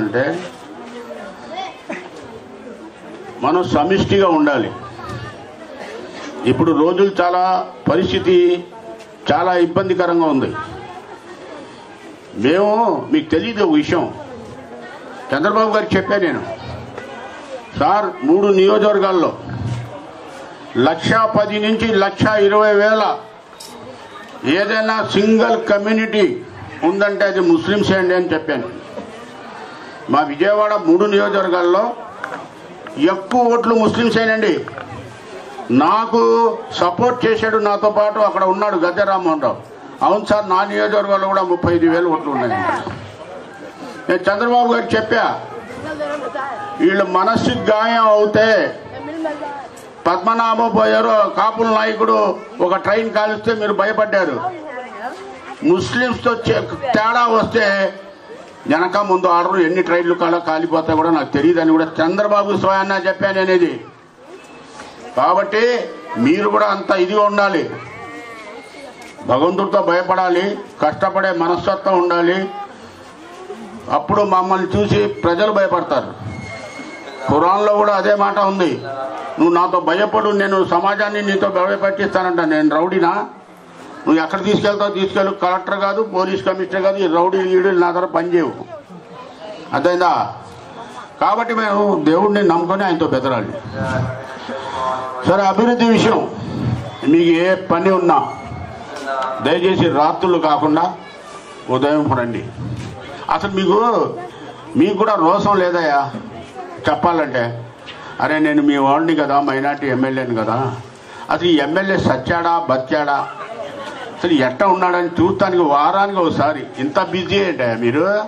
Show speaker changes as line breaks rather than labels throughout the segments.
అంటే మనం సమిష్టిగా ఉండాలి. ఇప్పుడు రోజులు చాలా పరిస్థితి చాలా ఇబ్బందికరంగా ఉంది. మేము మీకు తెలియదు ఒక విషయం. చంద్రబాబు గారికి చెప్పాను నేను. సార్ మూడు నియోజకవర్గాల్లో లక్ష పది నుంచి లక్ష ఇరవై వేల ఏదైనా సింగిల్ కమ్యూనిటీ ఉందంటే అది ముస్లిమ్సే అండి అని చెప్పాను. మా విజయవాడ మూడు నియోజకవర్గాల్లో ఎక్కువ ఓట్లు ముస్లిమ్సేనండి నాకు సపోర్ట్ చేశాడు నాతో పాటు అక్కడ ఉన్నాడు గద్దె రామ్మోహన్ రావు. అవును సార్ నా నియోజకవర్గంలో కూడా ముప్పై ఐదు వేలు ఓట్లు ఉన్నాయి. నేను చంద్రబాబు గారికి చెప్పా వీళ్ళు మనస్సుకి గాయం అవుతే పద్మనాభం పోయారు కాపుల నాయకుడు ఒక ట్రైన్ కాలిస్తే మీరు భయపడ్డారు. ముస్లింస్తో తేడా వస్తే వెనక ముందు ఆర్డర్ ఎన్ని ట్రైన్లు కాలో కాలిపోతాయి కూడా నాకు తెలియదు అని కూడా చంద్రబాబు స్వయాన్న చెప్పాను అనేది. కాబట్టి మీరు కూడా అంత ఇదిగా ఉండాలి. భగవంతుడితో భయపడాలి కష్టపడే మనస్తత్వం ఉండాలి. అప్పుడు మమ్మల్ని చూసి ప్రజలు భయపడతారు. ఖురాన్లో కూడా అదే మాట ఉంది. నువ్వు నాతో భయపడు నేను సమాజాన్ని నీతో భయపెట్టిస్తానంట నేను రౌడీనా? నువ్వు ఎక్కడ తీసుకెళ్తావు? తీసుకెళ్ళు. కలెక్టర్ కాదు పోలీస్ కమిషనర్ కాదు ఈ రౌడీ ఈడు నా దగ్గర పనిచేయవు. అర్థమైందా? కాబట్టి మేము దేవుడిని నమ్ముకొని ఆయనతో బెదరాలి. సరే అభివృద్ధి విషయం. మీకు ఏ పని ఉన్నా దయచేసి రాత్రులు కాకుండా ఉదయం రండి అసలు మీకు మీకు కూడా రోసం లేదయ్యా? చెప్పాలంటే అరే నేను మీ వాడిని కదా మైనార్టీ ఎమ్మెల్యేని కదా. అసలు ఈ ఎమ్మెల్యే సచ్చాడా బచ్చాడా అసలు ఎట్ట ఉన్నాడని చూస్తానికి వారానికి ఒకసారి. ఇంత బిజీ ఏంటా మీరు?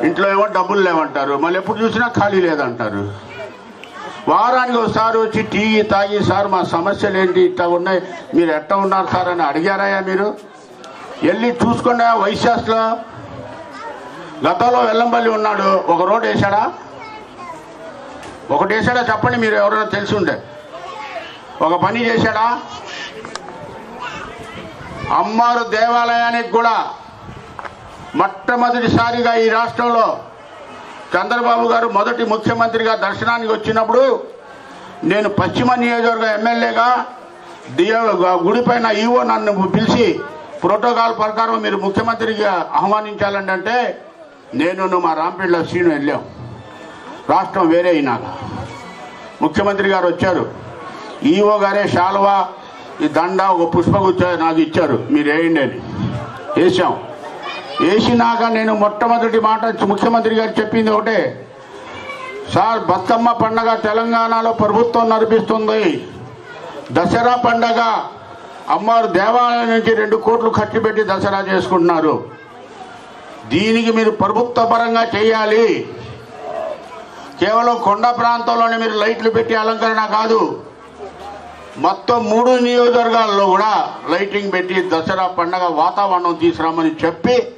ఇంట్లో ఏమో డబ్బులు లేవంటారు. మళ్ళీ ఎప్పుడు చూసినా ఖాళీ లేదంటారు. వారానికి ఒకసారి వచ్చి టీ తాగి సార్ మా సమస్యలు ఏంటి? ఇట్లా ఉన్నాయి. మీరు ఎట్ట ఉన్నారు సార్? అని అడిగారాయా మీరు? వెళ్ళి చూసుకోండి వైశాస్లో గతంలో వెల్లంపల్లి ఉన్నాడు. ఒక రోడ్ వేసాడా ఒకటి వేశాడా చెప్పండి మీరు ఎవరైనా తెలిసి ఉండే ఒక పని చేశాడా? అమ్మారు దేవాలయానికి కూడా మొట్టమొదటిసారిగా ఈ రాష్ట్రంలో చంద్రబాబు గారు మొదటి ముఖ్యమంత్రిగా దర్శనానికి వచ్చినప్పుడు నేను పశ్చిమ నియోజకవర్గ ఎమ్మెల్యేగా గుడిపైన ఈవో నన్ను పిలిచి ప్రోటోకాల్ ప్రకారం మీరు ముఖ్యమంత్రిగా ఆహ్వానించాలండి అంటే నేను మా రాంపేట శ్రీను వెళ్ళాం. రాష్ట్రం వేరే అయినాక. ముఖ్యమంత్రి గారు వచ్చారు. ఈఓ గారే శాల్వా ఈ దండ ఒక పుష్పగుచ్చ నాకు ఇచ్చారు. మీరు వేయండి అని. వేసాం వేసినాక నేను మొట్టమొదటి మాట ముఖ్యమంత్రి గారు చెప్పింది ఒకటే. సార్ బతుకమ్మ పండగ తెలంగాణలో ప్రభుత్వం నడిపిస్తుంది. దసరా పండగ అమ్మవారు దేవాలయం నుంచి రెండు కోట్లు ఖర్చు పెట్టి దసరా చేసుకుంటున్నారు. దీనికి మీరు ప్రభుత్వ పరంగా చేయాలి. కేవలం కొండ ప్రాంతంలోనే మీరు లైట్లు పెట్టి అలంకరణ కాదు. మొత్తం మూడు నియోజకవర్గాల్లో కూడా లైటింగ్ పెట్టి దసరా పండగ వాతావరణం తీసుకురామని చెప్పి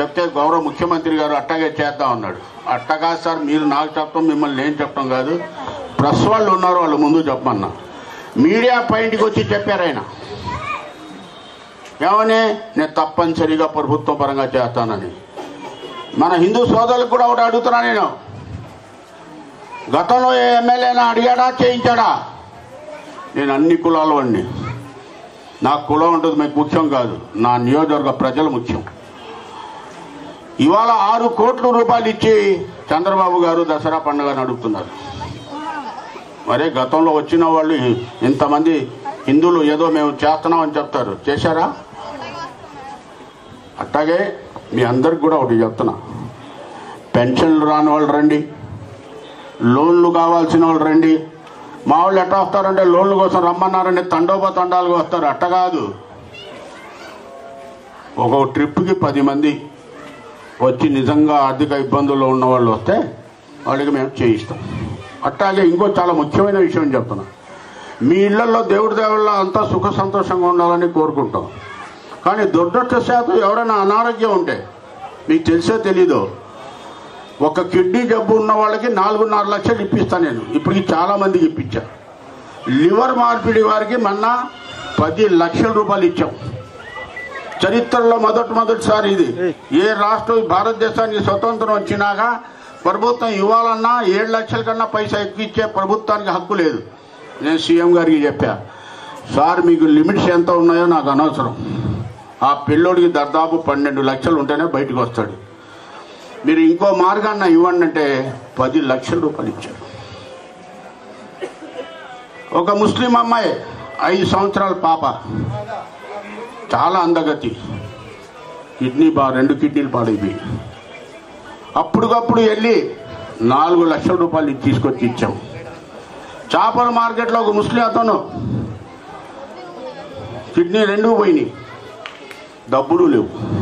చెప్తే గౌరవ ముఖ్యమంత్రి గారు అట్టగే చేద్దాం అన్నాడు అట్టగా సార్ మీరు నాకు చెప్పడం మిమ్మల్ని నేను చెప్పడం కాదు. ప్రెస్ వాళ్ళు ఉన్నారు వాళ్ళు ముందు చెప్పమన్నా. మీడియా పాయింట్కి వచ్చి చెప్పారు ఆయన. ఏమని? నేను తప్పనిసరిగా ప్రభుత్వ పరంగా చేస్తానని. మన హిందూ సోదరులకు కూడా ఒకటి అడుగుతున్నా నేను. గతంలో ఏ ఎమ్మెల్యేనా అడిగాడా చేయించాడా? నేను అన్ని కులాల వాడిని. నా కులం ఉంటుంది మీకు ముఖ్యం కాదు. నా నియోజకవర్గ ప్రజలు ముఖ్యం. ఇవాళ ఆరు కోట్ల రూపాయలు ఇచ్చి చంద్రబాబు గారు దసరా పండుగ నడుపుతున్నారు మరే గతంలో వచ్చిన వాళ్ళు ఇంతమంది హిందువులు ఏదో మేము చేస్తున్నామని చెప్తారు. చేశారా? అట్లాగే మీ అందరికి కూడా ఒకటి చెప్తున్నా. పెన్షన్లు రాని వాళ్ళు రండి. లోన్లు కావాల్సిన వాళ్ళు రండి. మా వాళ్ళు ఎట్లా వస్తారంటే లోన్ల కోసం రమ్మన్నారంటే తండోపతండాలుగా వస్తారు. అట్ట కాదు. ఒక ట్రిప్కి పది మంది వచ్చి నిజంగా ఆర్థిక ఇబ్బందుల్లో ఉన్న వాళ్ళు వస్తే వాళ్ళకి మేము చేయిస్తాం. అట్లాగే ఇంకో చాలా ముఖ్యమైన విషయం చెప్తున్నా. మీ ఇళ్ళలో దేవుడి దేవుళ్ళ అంతా సుఖ సంతోషంగా ఉండాలని కోరుకుంటాం. కానీ దురదృష్టశాతం ఎవరైనా అనారోగ్యం ఉంటే మీకు తెలిసే తెలీదో ఒక కిడ్నీ జబ్బు ఉన్న వాళ్ళకి నాలుగున్నర లక్షలు ఇప్పిస్తాను నేను. ఇప్పటికి చాలామందికి ఇప్పించా. లివర్ మార్పిడి వారికి మొన్న పది లక్షల రూపాయలు ఇచ్చాం. చరిత్రలో మొదటి మొదటిసారి ఇది. ఏ రాష్ట్రం భారతదేశానికి స్వతంత్రం వచ్చినాక ప్రభుత్వం ఇవ్వాలన్నా ఏడు లక్షల కన్నా పైసా ఎక్కిచ్చే ప్రభుత్వానికి హక్కు లేదు. నేను సీఎం గారికి చెప్పా సార్ మీకు లిమిట్స్ ఎంత ఉన్నాయో నాకు అనవసరం. ఆ పిల్లోడికి దాదాపు పన్నెండు లక్షలు ఉంటేనే బయటకు వస్తాడు. మీరు ఇంకో మార్గాన్ని ఇవ్వండి అంటే పది లక్షల రూపాయలు ఇచ్చారు. ఒక ముస్లిం అమ్మాయి ఐదు సంవత్సరాల పాప. చాలా అందగతి. కిడ్నీ బా రెండు కిడ్నీలు పాడైపోయి. అప్పటికప్పుడు వెళ్ళి నాలుగు లక్షల రూపాయలు తీసుకొచ్చి ఇచ్చాం. చేపల మార్కెట్లో ఒక ముస్లిం అతను కిడ్నీ రెండు పోయినాయి. డబ్బులు లేవు.